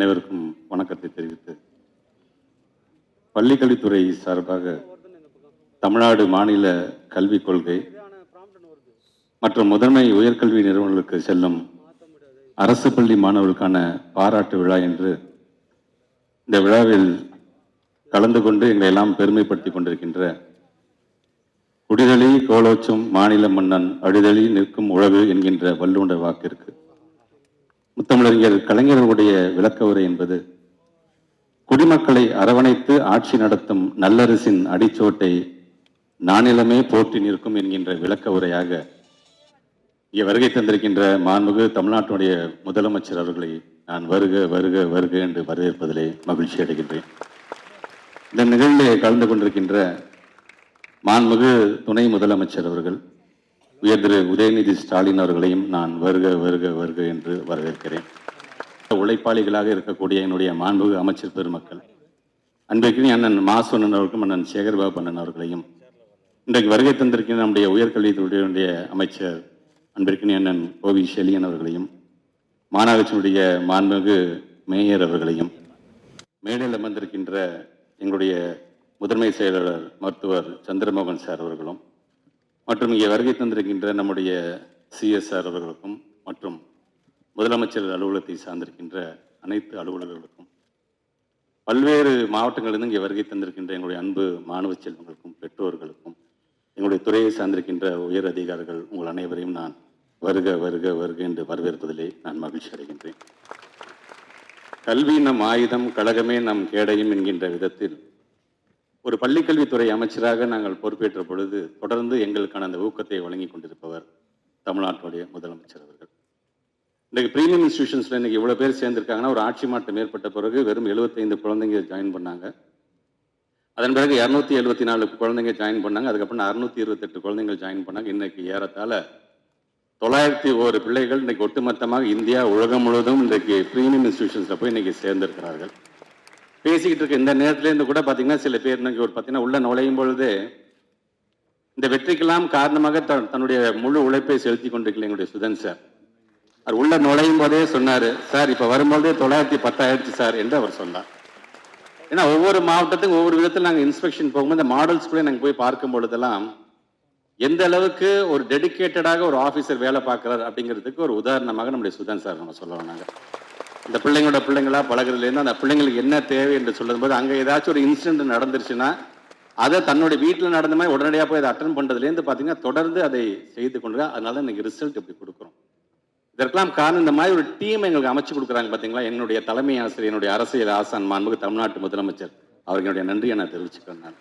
அனைவருக்கும் வணக்கத்தை தெரிவித்து பள்ளிக்கல்வித்துறை சார்பாக தமிழ்நாடு மாநில கல்விக் கொள்கை மற்றும் முதன்மை உயர்கல்வி நிறுவனங்களுக்கு செல்லும் அரசு பள்ளி மாணவர்களுக்கான பாராட்டு விழா என்று இந்த விழாவில் கலந்து கொண்டு எங்களை எல்லாம் பெருமைப்படுத்திக் கொண்டிருக்கின்ற குடிதளி கோலோச்சும் மாநில மன்னன் அடிதளி நிற்கும் உழவு என்கின்ற வல்லுண்ட வாக்கிற்கு முத்தமிழறிஞர் கலைஞர்களுடைய விளக்க உரை என்பது குடிமக்களை அரவணைத்து ஆட்சி நடத்தும் நல்லரசின் அடிச்சோட்டை நானிலமே போற்றி நிற்கும் என்கின்ற விளக்க உரையாக இங்கே வருகை தந்திருக்கின்ற மாண்புகு தமிழ்நாட்டுடைய முதலமைச்சர் அவர்களை நான் வருக வருக வருக என்று வரவேற்பதிலே மகிழ்ச்சி அடைகின்றேன். இந்த நிகழ்விலே கலந்து கொண்டிருக்கின்ற மாண்புகு துணை முதலமைச்சர் அவர்கள் உயர் திரு உதயநிதி ஸ்டாலின் அவர்களையும் நான் வருக வருக வருக என்று வரவேற்கிறேன். உழைப்பாளிகளாக இருக்கக்கூடிய என்னுடைய மாண்புகு அமைச்சர் பெருமக்கள் அன்றைக்கு அண்ணன் மாசுவண்ணன் அவர்களுக்கும் அண்ணன் சேகர்பாபு அண்ணன் அவர்களையும் இன்றைக்கு வருகை தந்திருக்கிற நம்முடைய உயர்கல்வித்துறையினுடைய அமைச்சர் அன்பிற்கினி அண்ணன் கோவி செலியன் அவர்களையும் மாநகராட்சியினுடைய மாண்புமிகு மேயர் அவர்களையும் மேடையில் அமர்ந்திருக்கின்ற எங்களுடைய முதன்மை செயலாளர் மருத்துவர் சந்திரமோகன் சார் அவர்களும் மற்றும் இங்கே வருகை தந்திருக்கின்ற நம்முடைய சிஎஸ்ஆர் அவர்களுக்கும் மற்றும் முதலமைச்சர் அலுவலகத்தை சார்ந்திருக்கின்ற அனைத்து அலுவலர்களுக்கும் பல்வேறு மாவட்டங்களிலிருந்து இங்கே வருகை தந்திருக்கின்ற எங்களுடைய அன்பு மாணவ செல்வங்களுக்கும் பெற்றோர்களுக்கும் எங்களுடைய துறையை சார்ந்திருக்கின்ற உயர் அதிகாரிகள் உங்கள் அனைவரையும் நான் வருக வருக வருக என்று வரவேற்பதிலே நான் மகிழ்ச்சி அடைகின்றேன். கல்வி நம் ஆயுதம் கழகமே நம் கேடையும் என்கின்ற விதத்தில் ஒரு பள்ளிக்கல்வித்துறை அமைச்சராக நாங்கள் பொறுப்பேற்ற பொழுது தொடர்ந்து எங்களுக்கான அந்த ஊக்கத்தை வழங்கி கொண்டிருப்பவர் தமிழ்நாட்டுடைய முதலமைச்சர் அவர்கள். இன்றைக்கு ப்ரீமியம் இன்ஸ்டியூஷன்ஸில் இன்றைக்கி இவ்வளோ பேர் சேர்ந்திருக்காங்கன்னா ஒரு ஆட்சி மாற்றம் ஏற்பட்ட பிறகு வெறும் 75 குழந்தைங்க ஜாயின் பண்ணாங்க. அதன் பிறகு இரநூத்தி எழுபத்தி நாலு குழந்தைங்க ஜாயின் பண்ணாங்க. அதுக்கப்புறம் அறுநூத்தி இருபத்தெட்டு குழந்தைங்க ஜாயின் பண்ணாங்க. இன்னைக்கு ஏறத்தாழ தொள்ளாயிரத்தி ஒரு பிள்ளைகள் இன்றைக்கு ஒட்டுமொத்தமாக இந்தியா உலகம் முழுவதும் இன்றைக்கு ப்ரீமியம் இன்ஸ்டியூஷன்ஸில் போய் இன்னைக்கு சேர்ந்திருக்கிறார்கள். பேசிக்கிட்டு இருக்க இந்த நேரத்துலேருந்து கூட பார்த்தீங்கன்னா சில பேர் இன்னைக்கு ஒரு பார்த்தீங்கன்னா உள்ள நுழையும் பொழுது இந்த வெற்றிக்கெல்லாம் காரணமாக த தன்னுடைய முழு உழைப்பை செலுத்தி கொண்டிருக்கல எங்களுடைய சுதன் சார். அவர் உள்ள நுழையும் போதே சொன்னார் சார் இப்போ வரும்போதே தொள்ளாயிரத்தி பத்தாயிரத்து சார் என்று அவர் சொன்னார். ஏன்னா ஒவ்வொரு மாவட்டத்துக்கும் ஒவ்வொரு விதத்தில் நாங்கள் இன்ஸ்பெக்ஷன் போகும்போது இந்த மாடல் ஸ்கூலே நாங்கள் போய் பார்க்கும் பொழுதெல்லாம் எந்த அளவுக்கு ஒரு டெடிகேட்டடாக ஒரு ஆஃபீஸர் வேலை பார்க்குறாரு அப்படிங்கிறதுக்கு ஒரு உதாரணமாக நம்முடைய சுதன் சார் நம்ம சொல்லலாம் நாங்கள் இந்த பிள்ளைங்களோட பிள்ளைங்களா பழகுறதுலேருந்து அந்த பிள்ளைங்களுக்கு என்ன தேவை என்று சொல்லும்போது அங்கே ஏதாச்சும் ஒரு இன்சிடென்ட் நடந்துருச்சுன்னா அதை தன்னுடைய வீட்டில் நடந்த மாதிரி உடனடியாக போய் அதை அட்டன் பண்ணுறதுலேருந்து பார்த்தீங்கன்னா தொடர்ந்து அதை செய்து கொண்டு அதனால தான் இன்னைக்கு ரிசல்ட் இப்படி கொடுக்குறோம். இதற்கெல்லாம் காரணம் இந்த மாதிரி ஒரு டீம் எங்களுக்கு அமைச்சு கொடுக்குறாங்க பார்த்தீங்களா? என்னுடைய தலைமை ஆசிரியர் என்னுடைய அரசியல் ஆசான் மாண்புக்கு தமிழ்நாட்டு முதலமைச்சர் அவர்களுடைய நன்றியை நான் தெரிவிச்சுக்கிறேன் நான்.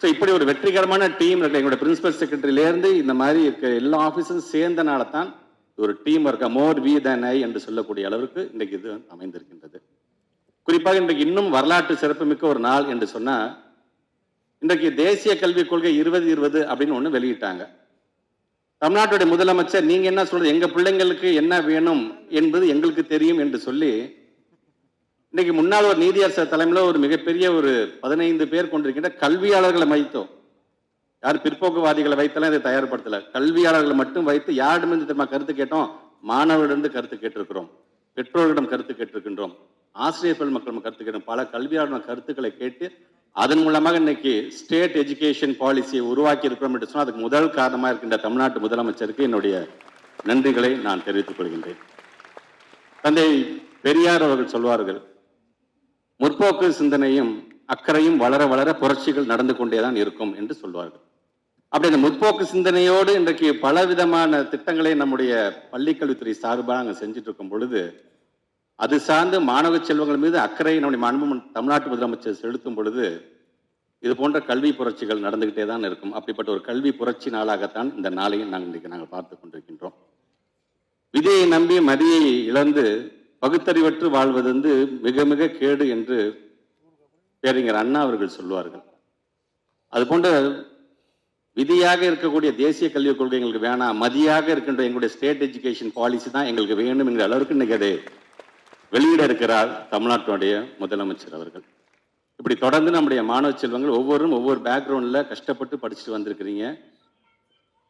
ஸோ இப்படி ஒரு வெற்றிகரமான டீம் இருக்கு. எங்களுடைய பிரின்சிபல் செக்ரட்டரியிலேருந்து இந்த மாதிரி இருக்க எல்லா ஆஃபீஸரும் சேர்ந்தனால தான் ஒரு டீம் இருக்க மோர் வி தன் ஐ என்று சொல்லக்கூடிய அளவிற்கு இன்றைக்கு இது அமைந்திருக்கின்றது. குறிப்பாக இன்றைக்கு இன்னும் வரலாற்று சிறப்புமிக்க ஒரு நாள் என்று சொன்னால் இன்றைக்கு தேசிய கல்விக் கொள்கை இருபது இருபது அப்படின்னு ஒன்று வெளியிட்டாங்க. தமிழ்நாட்டுடைய முதலமைச்சர் நீங்கள் என்ன சொல்றது? எங்கள் பிள்ளைங்களுக்கு என்ன வேணும் என்பது எங்களுக்கு தெரியும் என்று சொல்லி இன்னைக்கு முன்னாள் ஒரு நீதியரசர் தலைமையில் ஒரு மிகப்பெரிய ஒரு பதினைந்து பேர் கொண்டிருக்கின்ற கல்வியாளர்களை மதித்தோம் யார் பிற்போக்குவாதிகளை வைத்தெல்லாம் இதை தயார்படுத்தல. கல்வியாளர்களை மட்டும் வைத்து யாரிடமிருந்து தெரியுமா கருத்து கேட்டோம்? மாணவர்களிடம் கருத்து கேட்டிருக்கிறோம். பெற்றோர்களிடம் கருத்து கேட்டிருக்கின்றோம். ஆசிரியர் பெருமக்களிடம் கருத்து கேட்டோம். பல கல்வியாளர்கள் கருத்துக்களை கேட்டு அதன் மூலமாக இன்னைக்கு ஸ்டேட் எஜுகேஷன் பாலிசியை உருவாக்கி இருக்கிறோம் என்று சொன்னால் அதுக்கு முதல் காரணமாக இருக்கின்ற தமிழ்நாட்டு முதலமைச்சருக்கு என்னுடைய நன்றிகளை நான் தெரிவித்துக் கொள்கின்றேன். தந்தை பெரியார் அவர்கள் சொல்வார்கள் முற்போக்கு சிந்தனையும் அக்கறையும் வளர வளர புரட்சிகள் நடந்து கொண்டேதான் இருக்கும் என்று சொல்வார்கள். அப்படி இந்த முற்போக்கு சிந்தனையோடு இன்றைக்கு பல விதமான திட்டங்களை நம்முடைய பள்ளிக்கல்வித்துறை சார்பாக நாங்கள் செஞ்சுட்டு இருக்கும் பொழுது அது சார்ந்து மாணவ செல்வங்கள் மீது அக்கறை நம்முடைய மாண்பு தமிழ்நாட்டு முதலமைச்சர் செலுத்தும் பொழுது இது போன்ற கல்வி புரட்சிகள் நடந்துகிட்டே தான் இருக்கும். அப்படிப்பட்ட ஒரு கல்வி புரட்சி நாளாகத்தான் இந்த நாளையும் நாங்கள் இன்றைக்கு நாங்கள் பார்த்து கொண்டிருக்கின்றோம். விதியை நம்பி மதியை இழந்து பகுத்தறிவற்று வாழ்வது வந்து மிக மிக கேடு என்று பேரறிஞர் அண்ணா அவர்கள் சொல்வார்கள் அதுபோன்ற விதியாக இருக்கக்கூடிய தேசிய கல்விக் கொள்கை எங்களுக்கு வேணாம் மதியாக இருக்கின்ற எங்களுடைய ஸ்டேட் எஜுகேஷன் பாலிசி தான் எங்களுக்கு வேணும் என்கிற அளவுக்கு இன்னைக்கு அதை வெளியிட இருக்கிறார் தமிழ்நாட்டினுடைய முதலமைச்சர் அவர்கள். இப்படி தொடர்ந்து நம்முடைய மாணவ செல்வங்கள் ஒவ்வொருவரும் ஒவ்வொரு பேக்ரவுண்டில் கஷ்டப்பட்டு படிச்சுட்டு வந்திருக்கிறீங்க.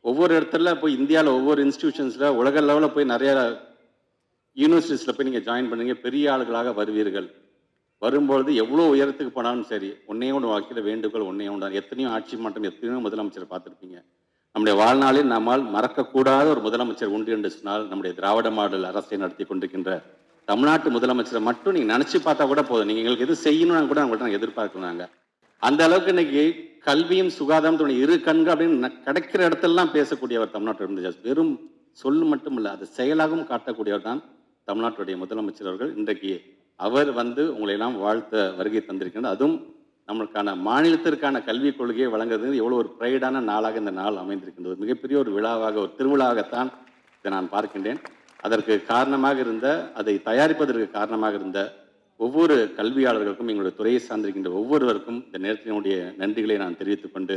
ஒவ்வொரு இடத்துல போய் இந்தியாவில் ஒவ்வொரு இன்ஸ்டிடியூஷன்ஸில் உலக லெவலில் போய் நிறையா யூனிவர்சிட்டிஸில் போய் நீங்கள் ஜாயின் பண்ணுறீங்க பெரிய ஆளுகளாக வருவீர்கள். வரும்பொழுது எவ்வளோ உயரத்துக்கு போனாலும் சரி ஒன்னே ஒன்று வாக்கில் வேண்டுகோள் ஒன்னே ஒன்று எத்தனையோ ஆட்சி மாற்றம் எத்தனையோ முதலமைச்சர் பார்த்துருப்பீங்க. நம்முடைய வாழ்நாளில் நம்மால் மறக்கக்கூடாத ஒரு முதலமைச்சர் உண்டு என்று சொன்னால் நம்முடைய திராவிட மாடல் அரசை நடத்தி கொண்டிருக்கின்ற தமிழ்நாட்டு முதலமைச்சரை மட்டும் நீங்கள் நினச்சி பார்த்தா கூட போதும். நீங்கள் எங்களுக்கு எது செய்யணும்னு கூட அவங்கள்ட்ட நாங்கள் எதிர்பார்க்கணும் நாங்கள் அந்த அளவுக்கு இன்னைக்கு கல்வியும் சுகாதாரம் இரு கண்கள் அப்படின்னு கிடைக்கிற இடத்தெல்லாம் பேசக்கூடியவர் தமிழ்நாட்டில் இருந்து வெறும் சொல்லு மட்டும் இல்லை அது செயலாகவும் காட்டக்கூடியவர் தான் தமிழ்நாட்டுடைய முதலமைச்சர் அவர்கள். இன்றைக்கு அவர் வந்து உங்களை எல்லாம் வாழ்த்த வருகை தந்திருக்கின்ற அதுவும் நம்மளுக்கான மாநிலத்திற்கான கல்விக் கொள்கையை வழங்குறது எவ்வளோ ஒரு ப்ரைடான நாளாக இந்த நாள் அமைந்திருக்கின்றது. மிகப்பெரிய ஒரு விழாவாக ஒரு திருவிழாவாகத்தான் இதை நான் பார்க்கின்றேன். அதற்கு காரணமாக இருந்த அதை தயாரிப்பதற்கு காரணமாக இருந்த ஒவ்வொரு கல்வியாளர்களுக்கும் எங்களுடைய துறையை சார்ந்திருக்கின்ற ஒவ்வொருவருக்கும் இந்த நேரத்தினுடைய நன்றிகளை நான் தெரிவித்துக் கொண்டு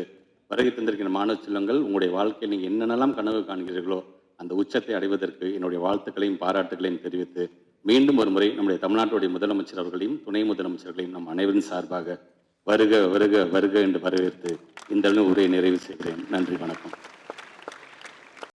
வருகை தந்திருக்கின்ற மாணவ செல்வங்கள் உங்களுடைய வாழ்க்கையில் நீங்கள் என்னென்னலாம் கனவு காண்கிறீர்களோ அந்த உச்சத்தை அடைவதற்கு என்னுடைய வாழ்த்துக்களையும் பாராட்டுகளையும் தெரிவித்து மீண்டும் ஒரு முறை நம்முடைய தமிழ்நாட்டுடைய முதலமைச்சர் அவர்களையும் துணை முதலமைச்சர்களையும் நம் அனைவரின் சார்பாக வருக வருக வருக என்று வரவேற்று இந்த உரையை நிறைவு செய்கிறேன். நன்றி வணக்கம்.